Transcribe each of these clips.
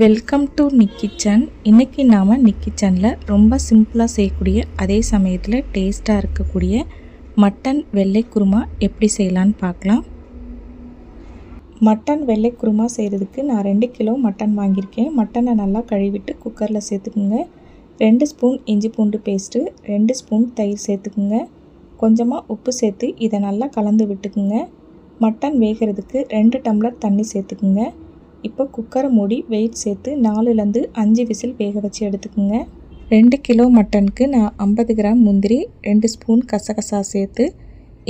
Welcome to Nick kitchen இன்றைக்கி நாம் நிக் கிச்சனில் ரொம்ப சிம்பிளாக செய்யக்கூடிய அதே சமயத்தில் டேஸ்ட்டாக இருக்கக்கூடிய மட்டன் வெள்ளை குருமா எப்படி செய்யலான்னு பார்க்கலாம். மட்டன் வெள்ளை குருமா செய்கிறதுக்கு நான் ரெண்டு கிலோ மட்டன் வாங்கியிருக்கேன். மட்டனை நல்லா கழுவிட்டு குக்கரில் சேர்த்துக்குங்க. ரெண்டு ஸ்பூன் இஞ்சி பூண்டு பேஸ்ட்டு ரெண்டு ஸ்பூன் தயிர் சேர்த்துக்குங்க. கொஞ்சமாக உப்பு சேர்த்து இதை நல்லா கலந்து விட்டுக்குங்க. மட்டன் வேகிறதுக்கு ரெண்டு டம்ளர் தண்ணி சேர்த்துக்குங்க. இப்போ குக்கரை மூடி வெயிட் சேர்த்து நாலுலேருந்து அஞ்சு விசில் வேக வச்சு எடுத்துக்கோங்க. ரெண்டு கிலோ மட்டனுக்கு நான் ஐம்பது கிராம் முந்திரி ரெண்டு ஸ்பூன் கசகசா சேர்த்து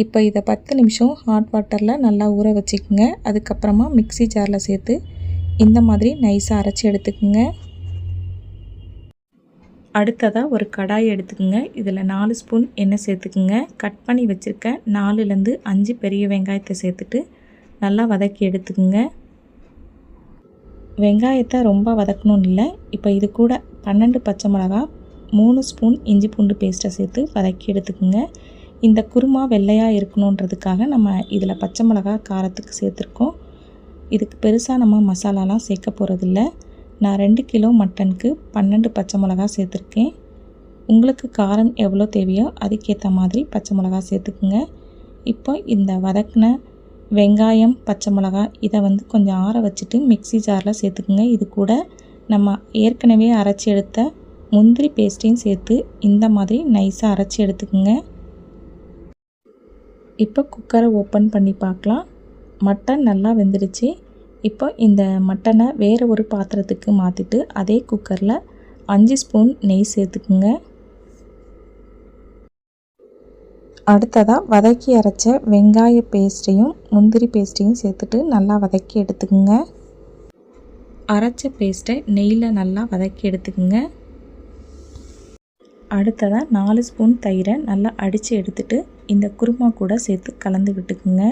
இப்போ இதை பத்து நிமிஷம் ஹாட் வாட்டரில் நல்லா ஊற வச்சுக்கோங்க. அதுக்கப்புறமா மிக்சி ஜாரில் சேர்த்து இந்த மாதிரி நைஸாக அரைச்சி எடுத்துக்கோங்க. அடுத்ததாக ஒரு கடாய் எடுத்துக்கோங்க. இதில் நாலு ஸ்பூன் எண்ணெய் சேர்த்துக்குங்க. கட் பண்ணி வச்சுருக்க நாலுலேருந்து அஞ்சு பெரிய வெங்காயத்தை சேர்த்துட்டு நல்லா வதக்கி எடுத்துக்கோங்க. வெங்காயத்தை ரொம்ப வதக்கணும்னு இல்லை. இப்போ இது கூட பன்னெண்டு பச்சை மிளகா மூணு ஸ்பூன் இஞ்சி பூண்டு பேஸ்ட்டை சேர்த்து வதக்கி எடுத்துக்கோங்க. இந்த குருமா வெள்ளையாக இருக்கணுன்றதுக்காக நம்ம இதில் பச்சை மிளகா காரத்துக்கு சேர்த்துருக்கோம். இதுக்கு பெருசாக நம்ம மசாலாலாம் சேர்க்க போகிறதில்ல நான் ரெண்டு கிலோ மட்டனுக்கு பன்னெண்டு பச்சை மிளகா சேர்த்துருக்கேன். உங்களுக்கு காரம் எவ்வளோ தேவையோ அதுக்கேற்ற மாதிரி பச்சை மிளகா சேர்த்துக்குங்க. இப்போ இந்த வதக்கின வெங்காயம் பச்சை மிளகா இதை வந்து கொஞ்சம் ஆற வச்சுட்டு மிக்சி ஜாரில் சேர்த்துக்குங்க. இது கூட நம்ம ஏற்கனவே அரைச்சி எடுத்த முந்திரி பேஸ்ட்டையும் சேர்த்து இந்த மாதிரி நைஸாக அரைச்சி எடுத்துக்குங்க. இப்போ குக்கரை ஓப்பன் பண்ணி பார்க்கலாம். மட்டன் நல்லா வெந்துடுச்சு. இப்போ இந்த மட்டனை வேறு ஒரு பாத்திரத்துக்கு மாற்றிட்டு அதே குக்கரில் அஞ்சு ஸ்பூன் நெய் சேர்த்துக்குங்க. அடுத்ததாக வதக்கி அரைச்ச வெங்காய பேஸ்ட்டையும் முந்திரி பேஸ்ட்டையும் சேர்த்துட்டு நல்லா வதக்கி எடுத்துக்கோங்க. அரைச்ச பேஸ்ட்டை நெய்யில் நல்லா வதக்கி எடுத்துக்கோங்க. அடுத்ததாக நாலு ஸ்பூன் தயிரை நல்லா அடித்து எடுத்துட்டு இந்த குருமா கூட சேர்த்து கலந்து விட்டுக்குங்க.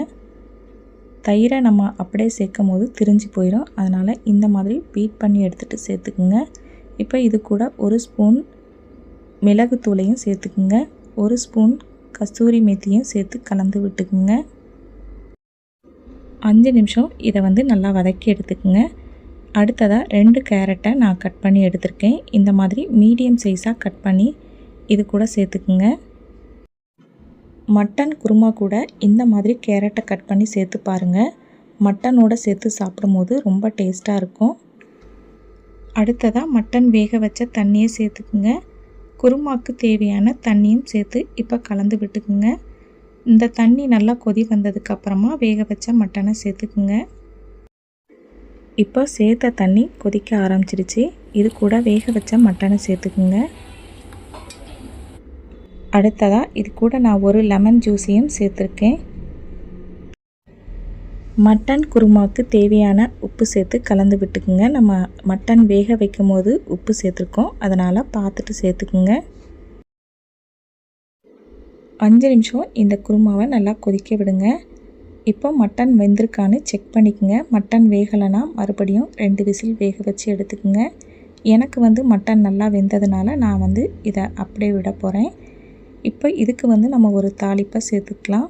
தயிரை நம்ம அப்படியே சேர்க்கும் போது திரிஞ்சு போயிடும். அதனால் இந்த மாதிரி பீட் பண்ணி எடுத்துகிட்டு சேர்த்துக்குங்க. இப்போ இது கூட ஒரு ஸ்பூன் மிளகுத்தூளையும் சேர்த்துக்குங்க. ஒரு ஸ்பூன் கஸ்தூரி மேத்தியும் சேர்த்து கலந்து விட்டுக்குங்க. அஞ்சு நிமிஷம் இதை வந்து நல்லா வதக்கி எடுத்துக்குங்க. அடுத்ததாக ரெண்டு கேரட்டை நான் கட் பண்ணி எடுத்திருக்கேன். இந்த மாதிரி மீடியம் சைஸாக கட் பண்ணி இது கூட சேர்த்துக்குங்க. மட்டன் குருமா கூட இந்த மாதிரி கேரட்டை கட் பண்ணி சேர்த்து பாருங்கள் மட்டனோட சேர்த்து சாப்பிடும்போது ரொம்ப டேஸ்ட்டாக இருக்கும். அடுத்ததாக மட்டன் வேக வச்ச தண்ணியை சேர்த்துக்குங்க. குருமாக்கு தேவையான தண்ணியும் சேர்த்து இப்போ கலந்து விட்டுக்குங்க. இந்த தண்ணி நல்லா கொதி வந்ததுக்கப்புறமா வேக வச்ச மட்டனை சேர்த்துக்குங்க. இப்போ சேர்த்த தண்ணி கொதிக்க ஆரம்பிச்சிருச்சு. இது கூட வேக வச்ச மட்டனை சேர்த்துக்குங்க. அடுத்ததாக இது கூட நான் ஒரு லெமன் ஜூஸையும் சேர்த்துருக்கேன். மட்டன் குருமாவுக்கு தேவையான உப்பு சேர்த்து கலந்து விட்டுக்குங்க. நம்ம மட்டன் வேக வைக்கும் போது உப்பு சேர்த்துருக்கோம். அதனால் பார்த்துட்டு சேர்த்துக்குங்க. அஞ்சு நிமிஷம் இந்த குருமாவை நல்லா கொதிக்க விடுங்க. இப்போ மட்டன் வெந்திருக்கான்னு செக் பண்ணிக்கோங்க. மட்டன் வேகலைன்னா மறுபடியும் ரெண்டு விசில் வேக வச்சு எடுத்துக்கோங்க. எனக்கு வந்து மட்டன் நல்லா வெந்ததுனால நான் வந்து இதை அப்படியே விட போகிறேன் இப்போ இதுக்கு வந்து நம்ம ஒரு தாளிப்பை சேர்த்துக்கலாம்.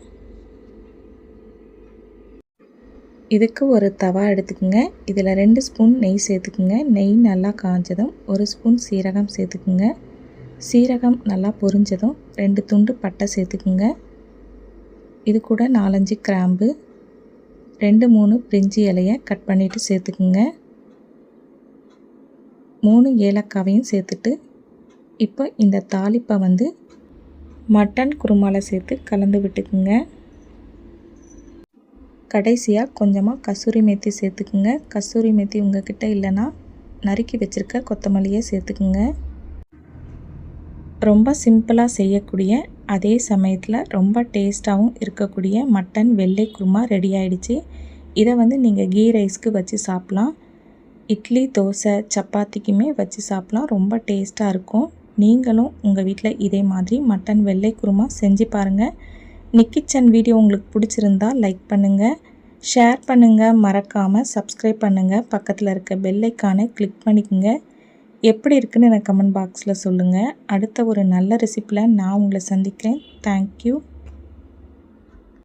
இதுக்கு ஒரு தவா எடுத்துக்கோங்க. இதில் ரெண்டு ஸ்பூன் நெய் சேர்த்துக்குங்க. நெய் நல்லா காஞ்சதும் ஒரு ஸ்பூன் சீரகம் சேர்த்துக்குங்க. சீரகம் நல்லா பொரிஞ்சதும் ரெண்டு துண்டு பட்டை சேர்த்துக்குங்க. இது கூட நாலஞ்சு கிராம்பு ரெண்டு மூணு பிரிஞ்சி இலையை கட் பண்ணிவிட்டு சேர்த்துக்குங்க. மூணு ஏலக்காவையும் சேர்த்துட்டு இப்போ இந்த தாளிப்பை வந்து மட்டன் குருமாவில் சேர்த்து கலந்து விட்டுக்குங்க. கடைசியாக கொஞ்சமாக கசூரி மேத்தி சேர்த்துக்குங்க. கசூரி மேத்தி உங்ககிட்ட இல்லைன்னா நறுக்கி வச்சுருக்க கொத்தமல்லியை சேர்த்துக்குங்க. ரொம்ப சிம்பிளாக செய்யக்கூடிய அதே சமயத்தில் ரொம்ப டேஸ்ட்டாகவும் இருக்கக்கூடிய மட்டன் வெள்ளை குருமா ரெடி ஆகிடுச்சி இதை வந்து நீங்கள் கீ ரைஸ்க்கு வச்சு சாப்பிட்லாம். இட்லி தோசை சப்பாத்திக்குமே வச்சு சாப்பிட்லாம். ரொம்ப டேஸ்ட்டாக இருக்கும். நீங்களும் உங்கள் வீட்டில் இதே மாதிரி மட்டன் வெள்ளை குருமா செஞ்சு பாருங்கள் நிக்கிச்சன் வீடியோ உங்களுக்கு பிடிச்சிருந்தா லைக் பண்ணுங்கள் ஷேர் பண்ணுங்கள் மறக்காமல் சப்ஸ்கிரைப் பண்ணுங்கள் பக்கத்தில் இருக்க பெல்லைக்கானை கிளிக் பண்ணிக்கோங்க. எப்படி இருக்குன்னு எனக்கு கமெண்ட் பாக்ஸில் சொல்லுங்கள் அடுத்த ஒரு நல்ல ரெசிப்பியில் நான் உங்களை சந்திக்கிறேன். தேங்க்யூ